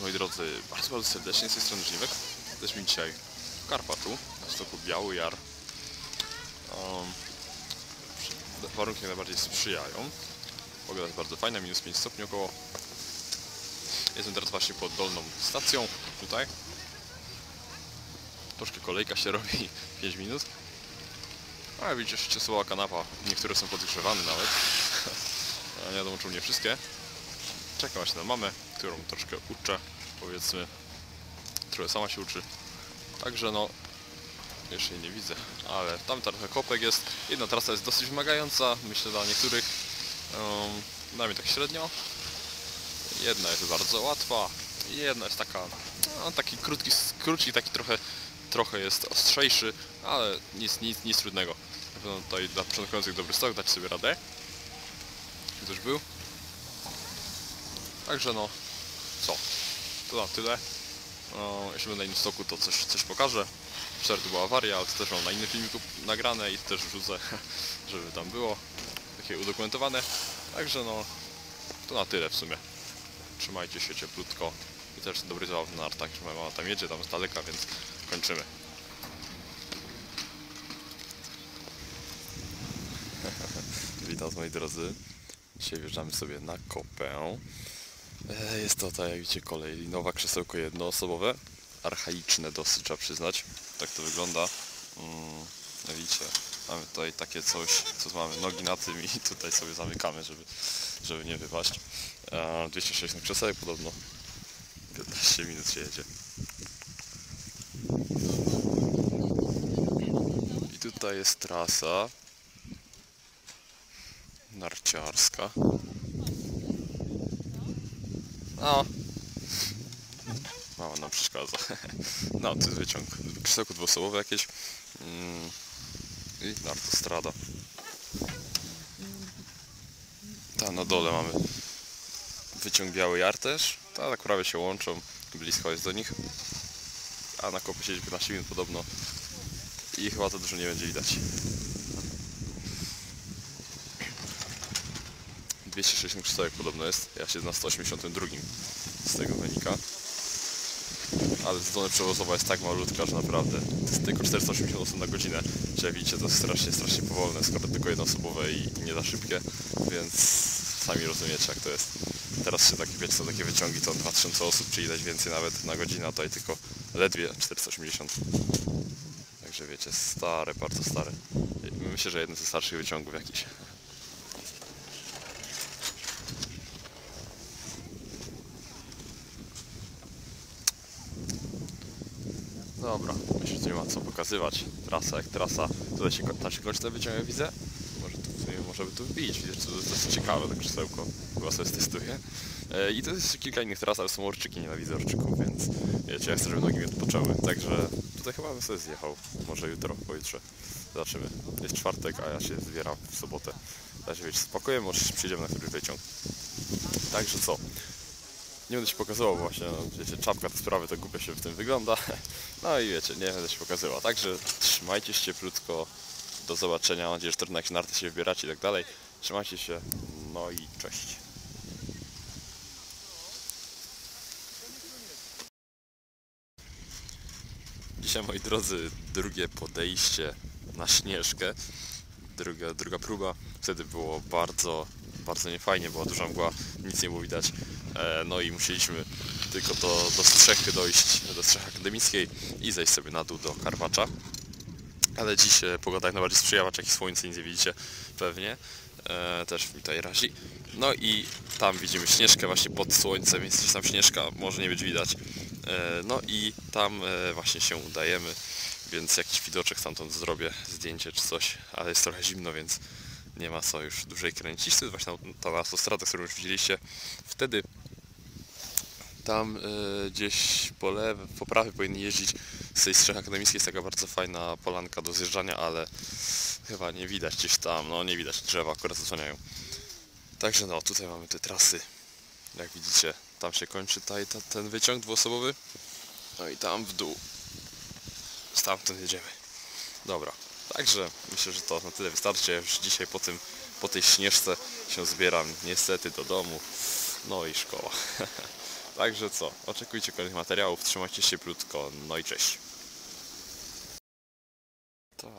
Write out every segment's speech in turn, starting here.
Moi drodzy bardzo, bardzo serdecznie z tej strony Żniwek. Jesteśmy dzisiaj w Karpaczu, na stoku Biały Jar. Um, warunki najbardziej sprzyjają. Pogoda jest bardzo fajna, minus 5 stopni około. Jestem teraz właśnie pod dolną stacją, tutaj. Troszkę kolejka się robi, 5 minut. A widzicie, ciosowała kanapa, niektóre są podgrzewane nawet. Nie wiadomo czemu nie wszystkie. Czekam właśnie na mamę, którą troszkę uczę, powiedzmy. Trochę sama się uczy. Także no, jeszcze nie widzę, ale tam trochę kopek jest. Jedna trasa jest dosyć wymagająca, myślę dla niektórych. Um, dla tak średnio. Jedna jest bardzo łatwa, jedna jest taka, no, taki krótki skrócik, taki trochę, trochę jest ostrzejszy, ale nic, nic, nic trudnego. Na pewno tutaj dla początkujących dobry stok, dać sobie radę. Ktoś był? Także no? To na tyle. No, jeśli będę innym stoku, to coś, coś pokażę. Wczoraj była awaria, ale to też mam na innym filmiku nagrane i też wrzucę, żeby tam było takie udokumentowane. Także no, to na tyle w sumie. Trzymajcie się cieplutko i też dobry zabaw na nartach, że moja mama tam jedzie, tam z daleka, więc kończymy. Witam moi drodzy. Dzisiaj wjeżdżamy sobie na kopę. E, Jest to, tak jak widzicie, kolej linowa, krzesełko jednoosobowe. Archaiczne dosyć, trzeba przyznać. Tak to wygląda. Mm, jak widzicie, mamy tutaj takie coś, co mamy nogi na tym i tutaj sobie zamykamy, żeby, żeby nie wypaść. E, 260 krzesełek podobno. 15 minut się jedzie. I tutaj jest trasa narciarska. No. Mało nam przeszkadza. No, to jest wyciąg. Krzesełko dwuosobowe jakieś. Mm. I nartostrada. Tam na dole mamy wyciąg Biały Jar też. Ta tak prawie się łączą. Blisko jest do nich. A na kopie siedzi 15 minut podobno. I chyba to dużo nie będzie widać. 260 krzesełek podobno jest. Ja siedzę na 182 z tego wynika. Ale zdolna przewozowa jest tak malutka, że naprawdę to jest tylko 480 osób na godzinę. Czyli jak widzicie to jest strasznie, strasznie powolne, skoro tylko jednoosobowe i, i nie za szybkie, więc sami rozumiecie jak to jest. Teraz się takie, wiecie, są takie wyciągi, to 2000 osób, czy ileś więcej nawet na godzinę, a tutaj tylko ledwie 480. Także wiecie, stare, bardzo stare. Myślę, że jeden ze starszych wyciągów jakiś. Dobra, myślę, że nie ma co pokazywać. Trasa jak trasa. Tutaj się, tam się kończy ten widzę. Może tu by tu wbić. Widzisz, to jest dosyć ciekawe, tak krzesełko. Chyba sobie testuję. E, I to jest kilka innych tras, ale są orczyki, nienawidzę orczyków, więc wiecie, ja chcę, żeby nogi mi odpoczęły. Także tutaj chyba bym sobie zjechał. Może jutro, pojutrze. Zobaczymy. Jest czwartek, a ja się zbieram w sobotę. Także wiecie, spokojnie, może przyjdziemy na któryś wyciąg. Także co? Nie będę się pokazywał właśnie, no, wiecie, czapka te sprawy, to głupio się w tym wygląda. No i wiecie, nie będę się pokazywał. Także trzymajcie się cieplutko. Do zobaczenia. Mam nadzieję, że trudno jakieś narty się wybieracie i tak dalej. Trzymajcie się. No i cześć. Dzisiaj, moi drodzy, drugie podejście na Śnieżkę. Druga, druga próba. Wtedy było bardzo, bardzo niefajnie, była duża mgła, nic nie było widać. E, No i musieliśmy tylko do, do strzechy dojść, do strzechy akademickiej i zejść sobie na dół do Karwacza. Ale dziś e, pogoda jak najbardziej sprzyjała, jak i słońce, nic nie widzicie pewnie. E, też mi tutaj razi. No i tam widzimy Śnieżkę właśnie pod słońcem, jest tam Śnieżka, może nie być widać. E, No i tam e, właśnie się udajemy, więc jakiś widoczek stamtąd zrobię, zdjęcie czy coś, ale jest trochę zimno, więc nie ma co już dłużej kręcić. To jest właśnie ta autostrada, którą już widzieliście. Wtedy tam e, gdzieś po lewej, po prawej jeździć z tej strzechy akademickiej jest taka bardzo fajna polanka do zjeżdżania, ale chyba nie widać gdzieś tam, no nie widać, drzewa akurat zasłaniają. Także no, tutaj mamy te trasy. Jak widzicie, tam się kończy taj, ta, ten wyciąg dwuosobowy. No i tam w dół. Stamtąd jedziemy. Dobra, także myślę, że to na tyle wystarczy. Ja już dzisiaj po tym, po tej śnieżce się zbieram niestety do domu. No i szkoła. Także co, oczekujcie kolejnych materiałów, trzymajcie się krótko, no i cześć. Tak.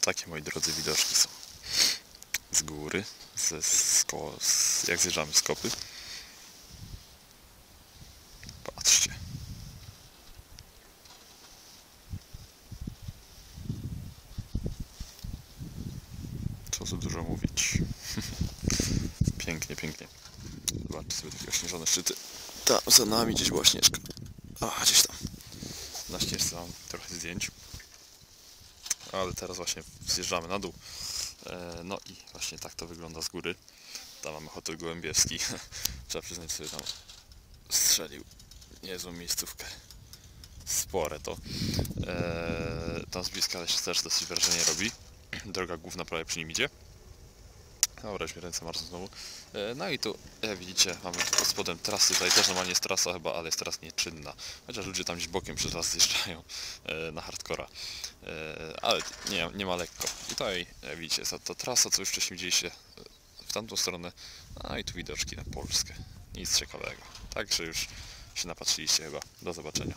Takie moi drodzy widoczki są. Z góry, ze sko, z, jak zjeżdżamy z kopy. Co dużo mówić. pięknie, pięknie. Zobaczcie sobie takie ośnieżone szczyty. Tam za nami gdzieś była śnieżka. A, gdzieś tam. Na śnieżce mam trochę zdjęć. Ale teraz właśnie zjeżdżamy na dół. E, No i właśnie tak to wygląda z góry. Tam mamy hotel Gołębiewski. Trzeba przyznać sobie tam strzelił niezłą miejscówkę. Spore to. Eee, tam z bliska się też dosyć wrażenie robi. Droga główna prawie przy nim idzie. Dobra, już mi ręce marzną znowu. E, no i tu, jak widzicie, mamy pod spodem trasy. Tutaj też normalnie jest trasa chyba, ale jest teraz nieczynna. Chociaż ludzie tam gdzieś bokiem przez las zjeżdżają e, na hardcora. E, ale nie, nie ma lekko. I tutaj, jak widzicie, jest ta, ta trasa, co już wcześniej widzieliście w tamtą stronę. A i tu widoczki na Polskę. Nic ciekawego. Także już się napatrzyliście chyba. Do zobaczenia.